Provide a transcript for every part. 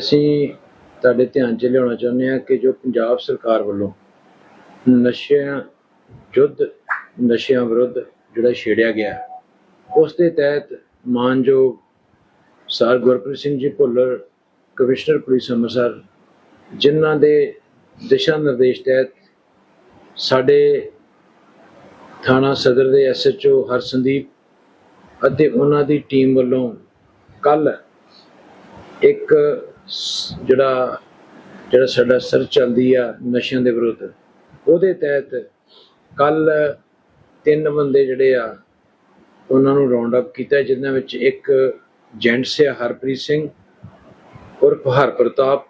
ਅਸੀਂ ਤੁਹਾਡੇ ਧਿਆਨ 'ਚ ਲਿਆਉਣਾ ਚਾਹੁੰਦੇ ਹਾਂ ਕਿ ਜੋ ਪੰਜਾਬ ਸਰਕਾਰ ਵੱਲੋਂ ਨਸ਼ਿਆਂ ਯੁੱਧ ਨਸ਼ਿਆਂ ਵਿਰੁੱਧ ਜਿਹੜਾ ਛੇੜਿਆ ਗਿਆ, ਉਸ ਦੇ ਤਹਿਤ ਮਾਨਯੋਗ sir Gurpreet Singh ji Bhullar, commissioner police Amritsar, ਜਿਨ੍ਹਾਂ ਦੇ ਦਿਸ਼ਾ ਨਿਰਦੇਸ਼ ਤਹਿਤ ਸਾਡੇ ਥਾਣਾ ਸਦਰ ਦੇ ਐਸਐਚਓ ਹਰਸੰਦੀਪ ਅਤੇ ਉਹਨਾਂ ਦੀ ਟੀਮ ਵੱਲੋਂ ਕੱਲ ਇੱਕ ਜਿਹੜਾ ਜਿਹੜਾ ਸਾਡਾ ਸਰ ਚੱਲਦੀ ਆ ਨਸ਼ਿਆਂ ਦੇ ਵਿਰੁੱਧ, ਉਹਦੇ ਤਹਿਤ ਕੱਲ ਤਿੰਨ ਬੰਦੇ ਜਿਹੜੇ ਆ, ਉਹਨਾਂ ਨੂੰ ਰਾਉਂਡ ਅਪ ਕੀਤਾ ਜਿਨ੍ਹਾਂ ਵਿੱਚ ਇੱਕ ਜੈਂਟਸ ਆ ਹਰਪ੍ਰੀਤ ਸਿੰਘ, ਉਰਫ ਹਰ ਪ੍ਰਤਾਪ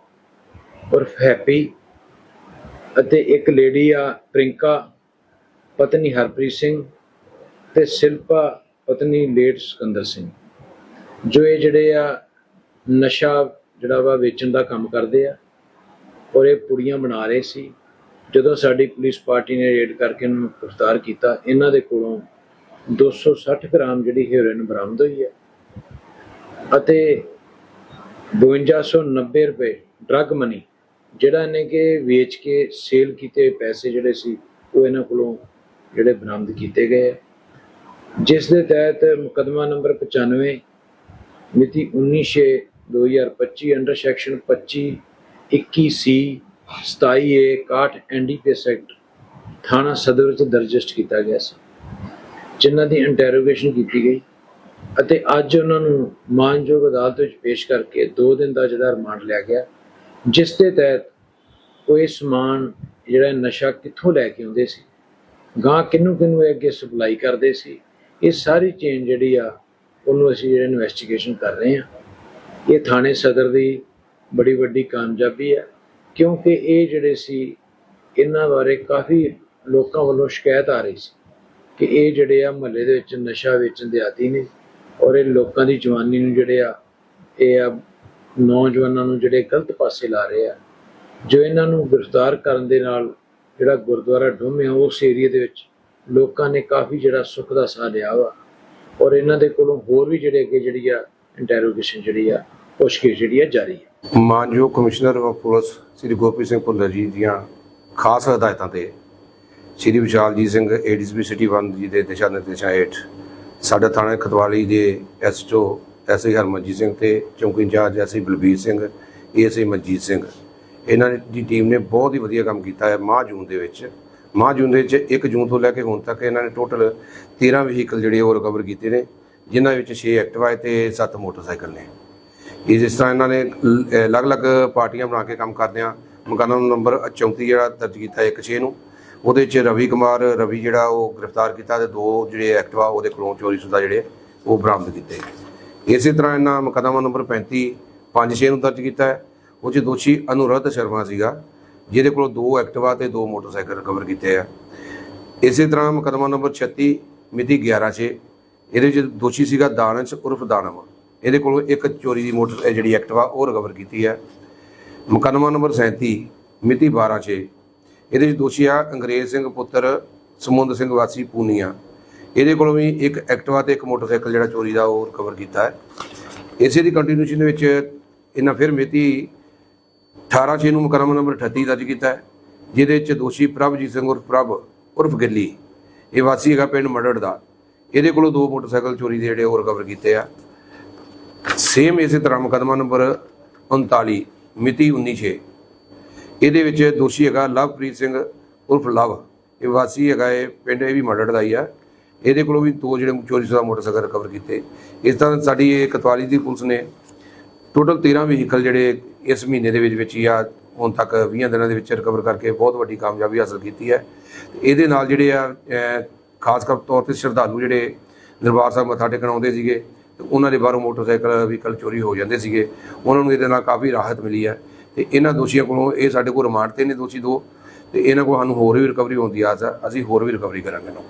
ਉਰਫ ਹੈਪੀ ਅਤੇ ਇੱਕ ਲੇਡੀ ਆ ਪ੍ਰਿੰਕਾ, ਪਤਨੀ ਹਰਪ੍ਰੀਤ ਸਿੰਘ ਤੇ ਸ਼ਿਲਪਾ ਪਤਨੀ ਲੇਟ ਸਿਕੰਦਰ ਸਿੰਘ। ਜੋ ਇਹ ਜਿਹੜੇ ਆ ਨਸ਼ਾ ਜਿਹੜਾ ਵਾ ਵੇਚਣ ਦਾ ਕੰਮ ਕਰਦੇ ਆ। ਔਰ ਇਹ ਪੁੜੀਆਂ ਬਣਾ ਰਹੇ ਸੀ। ਜਦੋਂ ਸਾਡੀ ਪੁਲਿਸ ਪਾਰਟੀ ਨੇ ਰੇਡ ਕਰਕੇ ਇਹਨਾਂ ਨੂੰ ਗ੍ਰਿਫਤਾਰ ਕੀਤਾ, ਇਹਨਾਂ ਦੇ ਕੋਲੋਂ 260 ਗ੍ਰਾਮ ਜਿਹੜੀ ਹੈਰੋਇਨ ਬਰਾਮਦ ਹੋਈ ਹੈ ਅਤੇ 5290 ਰੁਪਏ ਡਰੱਗ ਮਨੀ ਜਿਹੜਾ ਇਹਨੇ ਕਿ ਵੇਚ ਕੇ ਸੇਲ ਕੀਤੇ ਪੈਸੇ ਜਿਹੜੇ ਸੀ, ਉਹ ਇਹਨਾਂ ਕੋਲੋਂ ਜਿਹੜੇ ਬਰਾਮਦ ਕੀਤੇ ਗਏ ਆ। ਜਿਸ ਦੇ ਤਹਿਤ ਮੁਕਦਮਾ ਨੰਬਰ 95 ਮਿਤੀ 19/6/2025 under section 25 21 C 27 A 61 NDPS act ਥਾਣਾ ਸਦਰ ਵਿੱਚ ਦਰਜਿਸਟ ਕੀਤਾ ਗਿਆ ਸੀ। ਜਿਨ੍ਹਾਂ ਦੀ ਇੰਟਰੋਗੇਸ਼ਨ ਕੀਤੀ ਗਈ ਅਤੇ ਅੱਜ ਉਹਨਾਂ ਨੂੰ ਮਾਨਯੋਗ ਅਦਾਲਤ ਵਿੱਚ ਪੇਸ਼ ਕਰਕੇ 2 ਦਿਨ ਦਾ ਜਿਹੜਾ ਰਿਮਾਂਡ ਲਿਆ ਗਿਆ, ਜਿਸ ਦੇ ਤਹਿਤ ਉਹ ਇਹ ਸਮਾਨ ਜਿਹੜਾ ਨਸ਼ਾ ਕਿੱਥੋਂ ਲੈ ਕੇ ਆਉਂਦੇ ਸੀ ਗਾਂ ਕਿਹਨੂੰ ਕਿਹਨੂੰ ਇਹ ਅੱਗੇ ਸਪਲਾਈ ਕਰਦੇ ਸੀ, ਇਹ ਸਾਰੀ ਚੇਨ ਜਿਹੜੀ ਆ, ਉਹਨੂੰ ਅਸੀਂ ਜਿਹੜਾ ਇਨਵੈਸਟੀਗੇਸ਼ਨ ਕਰ ਰਹੇ ਹਾਂ। ਇਹ ਥਾਣੇ ਸਦਰ ਦੀ ਬੜੀ ਵੱਡੀ ਕਾਮਯਾਬੀ ਹੈ, ਕਿਉਂਕਿ ਇਹ ਜਿਹੜੇ ਸੀ, ਇਹਨਾਂ ਬਾਰੇ ਕਾਫੀ ਲੋਕਾਂ ਵੱਲੋਂ ਸ਼ਿਕਾਇਤ ਆ ਰਹੀ ਸੀ ਕਿ ਇਹ ਜਿਹੜੇ ਆ ਮਹੱਲੇ ਦੇ ਵਿੱਚ ਨਸ਼ਾ ਵੇਚਣ ਦੇ ਆਦੀ ਨੇ ਔਰ ਇਹ ਲੋਕਾਂ ਦੀ ਜਵਾਨੀ ਨੂੰ ਜਿਹੜੇ ਆ, ਇਹ ਆ ਨੌਜਵਾਨਾਂ ਨੂੰ ਜਿਹੜੇ ਗਲਤ ਪਾਸੇ ਲਾ ਰਹੇ ਆ। ਜੋ ਇਹਨਾਂ ਨੂੰ ਗ੍ਰਿਫਤਾਰ ਕਰਨ ਦੇ ਨਾਲ ਜਿਹੜਾ ਗੁਰਦੁਆਰਾ ਡੋਮਿਆ, ਉਸ ਏਰੀਆ ਦੇ ਵਿੱਚ ਲੋਕਾਂ ਨੇ ਕਾਫੀ ਜਿਹੜਾ ਸੁੱਖ ਦਾ ਸਾਹ ਲਿਆ ਵਾ। ਔਰ ਇਹਨਾਂ ਦੇ ਕੋਲੋਂ ਹੋਰ ਵੀ ਜਿਹੜੇ ਅੱਗੇ ਜਿਹੜੀ ਆ ਇੰਟਰੋਗੇਸ਼ਨ ਜਿਹੜੀ ਆ ਪੁੱਛਗਿੱਛ ਜਿਹੜੀ ਆ ਜਾਰੀ ਹੈ ਮਾਨਯੋਗ commissioner of police Shri Gopi Singh Bhullar ji ਦੀਆਂ ਖਾਸ ਹਦਾਇਤਾਂ ਤੇ ਸ੍ਰੀ ਵਿਸ਼ਾਲਜੀਤ ਸਿੰਘ ਏਡੀਸੀਪੀ ਸਿਟੀ 1 ਜੀ ਦੇ ਦਿਸ਼ਾ ਨਿਰਦੇਸ਼ਾਂ ਹੇਠ ਸਾਡੇ ਥਾਣੇ ਖਤਵਾਲੀ ਦੇ ਐਸਟੋ ਐਸਆਈ ਹਰਮਨਜੀਤ ਸਿੰਘ ਤੇ ਚੌਂਕੀ incharge SI Balbir Singh ASI Manjit Singh. ਇਹਨਾਂ ਦੀ ਟੀਮ ਨੇ ਬਹੁਤ ਹੀ ਵਧੀਆ ਕੰਮ ਕੀਤਾ ਹੈ ਮਾਹ ਜੂਨ ਦੇ ਵਿੱਚ। ਮਾਹ ਜੂਨ ਦੇ ਵਿੱਚ 1 ਜੂਨ ਤੋਂ ਲੈ ਕੇ ਹੁਣ ਤੱਕ ਇਹਨਾਂ ਨੇ ਟੋਟਲ 13 ਵਹੀਕਲ ਜਿਹੜੇ ਉਹ ਰਿਕਵਰ ਕੀਤੇ ਨੇ। ਜਿਨ੍ਹਾਂ ਵਿੱਚ 6 ਐਕਟਿਵਾ ਤੇ 7 ਮੋਟਰਸਾਈਕਲ ਨੇ। ਇਹ ਜਿਸ ਤਰ੍ਹਾਂ ਇਹਨਾਂ ਨੇ ਅਲੱਗ-ਅਲੱਗ ਪਾਰਟੀਆਂ ਬਣਾ ਕੇ ਕੰਮ ਕਰਦੇ ਆ। ਮੁਕੱਦਮਾ ਨੰਬਰ 34 ਜਿਹੜਾ ਦਰਜ ਕੀਤਾ 1-6 ਨੂੰ। ਉਹਦੇ ਚ ਰਵੀ ਕੁਮਾਰ, ਰਵੀ ਜਿਹੜਾ ਉਹ ਗ੍ਰਿਫਤਾਰ ਕੀਤਾ ਤੇ ਦੋ ਜਿਹੜੇ ਐਕਟਿਵਾ ਉਹਦੇ ਕੋਲੋਂ ਚੋਰੀ ਸੁਦਾ ਜਿਹੜੇ ਉਹ ਬਰਾਮਦ ਕੀਤੇ। ਇਸੇ ਤਰ੍ਹਾਂ ਇਹਨਾਂ ਮੁਕੱਦਮਾ ਨੰਬਰ 35 5-6 ਨੂੰ ਦਰਜ ਕੀਤਾ ਹੈ। ਉਹ 'ਚ ਦੋਸ਼ੀ ਅਨੁਰਧ ਸ਼ਰਮਾ ਸੀਗਾ, ਜਿਹਦੇ ਕੋਲੋਂ ਦੋ ਐਕਟਿਵਾ ਤੇ ਦੋ ਮੋਟਰਸਾਈਕਲ ਰਿਕਵਰ ਕੀਤੇ ਆ। ਇਸੇ ਤਰ੍ਹਾਂ ਮੁਕੱਦਮਾ ਨੰਬਰ 36 ਮਿਤੀ 11/6 ਇਹਦੇ ਵਿੱਚ ਦੋਸ਼ੀ ਸੀਗਾ ਦਾਨਸ਼ ਉਰਫ ਦਾਨਵ। ਇਹਦੇ ਕੋਲੋਂ ਇੱਕ ਚੋਰੀ ਦੀ ਮੋਟਰ ਜਿਹੜੀ ਐਕਟਿਵਾ ਉਹ ਰਿਕਵਰ ਕੀਤੀ ਹੈ। ਮੁਕੱਦਮਾ ਨੰਬਰ 37 ਮਿਤੀ 12/6 ਇਹਦੇ ਵਿੱਚ ਦੋਸ਼ੀ ਆ ਅੰਗਰੇਜ਼ ਸਿੰਘ ਪੁੱਤਰ ਸਮੁੰਦ ਸਿੰਘ ਵਾਸੀ ਪੂਨੀਆ। ਇਹਦੇ ਕੋਲੋਂ ਵੀ ਇੱਕ ਐਕਟਿਵਾ ਤੇ ਇੱਕ ਮੋਟਰਸਾਈਕਲ ਜਿਹੜਾ ਚੋਰੀ ਦਾ ਉਹ ਰਿਕਵਰ ਕੀਤਾ ਹੈ। ਇਸੇ ਦੀ ਕੰਟੀਨਿਊਸ਼ਨ ਦੇ ਵਿੱਚ ਇਹਨਾਂ ਫਿਰ ਮਿਤੀ 18 ਛੇ ਨੂੰ ਮੁਕੱਦਮਾ ਨੰਬਰ 38 ਦਰਜ ਕੀਤਾ ਹੈ, ਜਿਹਦੇ ਵਿੱਚ ਦੋਸ਼ੀ ਪ੍ਰਭਜੀਤ ਸਿੰਘ ਉਰਫ ਪ੍ਰਭ ਉਰਫ ਗਿੱਲੀ। ਇਹ ਵਾਸੀ ਹੈਗਾ ਪਿੰਡ ਮੜੜ ਦਾ। ਇਹਦੇ ਕੋਲੋਂ ਦੋ ਮੋਟਰਸਾਈਕਲ ਚੋਰੀ ਦੇ ਜਿਹੜੇ ਉਹ ਰਿਕਵਰ ਕੀਤੇ ਆ। ਸੇਮ ਇਸੇ ਤਰ੍ਹਾਂ ਮੁਕੱਦਮਾ ਨੰਬਰ 39 ਮਿਤੀ 19/6 ਇਹਦੇ ਵਿੱਚ ਦੋਸ਼ੀ ਹੈਗਾ ਲਵਪ੍ਰੀਤ ਸਿੰਘ ਉਰਫ ਲਵ। ਇਹ ਵਾਸੀ ਹੈਗਾ ਇਹ ਪਿੰਡ ਇਹ ਵੀ ਮੜੜ ਦਾ ਹੀ ਆ। ਇਹਦੇ ਕੋਲੋਂ ਵੀ ਦੋ ਜਿਹੜੇ ਚੋਰੀ ਸ਼ੁਦਾ ਮੋਟਰਸਾਈਕਲ ਰਿਕਵਰ ਕੀਤੇ। ਇਸ ਤਰ੍ਹਾਂ ਸਾਡੀ ਇਹ ਕਤਵਾਲੀ ਦੀ ਪੁਲਿਸ ਨੇ ਟੋਟਲ 13 ਵਹੀਕਲ ਜਿਹੜੇ ਇਸ ਮਹੀਨੇ ਦੇ ਵਿੱਚ ਵਿੱਚ ਹੀ ਆ, ਹੁਣ ਤੱਕ 20 ਦਿਨਾਂ ਦੇ ਵਿੱਚ ਰਿਕਵਰ ਕਰਕੇ ਬਹੁਤ ਵੱਡੀ ਕਾਮਯਾਬੀ ਹਾਸਲ ਕੀਤੀ ਹੈ। ਤੇ ਇਹਦੇ ਨਾਲ ਜਿਹੜੇ ਆ ਖਾਸ ਕਰ ਤੌਰ ਤੇ ਸ਼ਰਧਾਲੂ ਜਿਹੜੇ ਦਰਬਾਰ ਸਾਹਿਬ ਮੱਥਾ ਟੇਕਣ ਆਉਂਦੇ ਸੀਗੇ, ਤੇ ਉਹਨਾਂ ਦੇ ਬਾਹਰੋਂ ਮੋਟਰਸਾਈਕਲ ਵਹੀਕਲ ਚੋਰੀ ਹੋ ਜਾਂਦੇ ਸੀਗੇ। ਉਹਨਾਂ ਨੂੰ ਇਹਦੇ ਨਾਲ ਕਾਫੀ ਰਾਹਤ ਮਿਲੀ ਹੈ। ਤੇ ਇਹਨਾਂ ਦੋਸ਼ੀਆਂ ਕੋਲੋਂ ਇਹ ਸਾਡੇ ਕੋਲ ਰਿਮਾਂਡ ਤੇ ਨੇ ਦੋਸ਼ੀ ਦੋ, ਤੇ ਇਹਨਾਂ ਕੋਲ ਸਾਨੂੰ ਹੋਰ ਵੀ ਰਿਕਵਰੀ ਹੋਣ ਦੀ ਆਸ ਹੈ। ਅਸੀਂ ਹੋਰ ਵੀ ਰਿਕਵਰੀ ਕਰਾਂਗੇ ਨਾ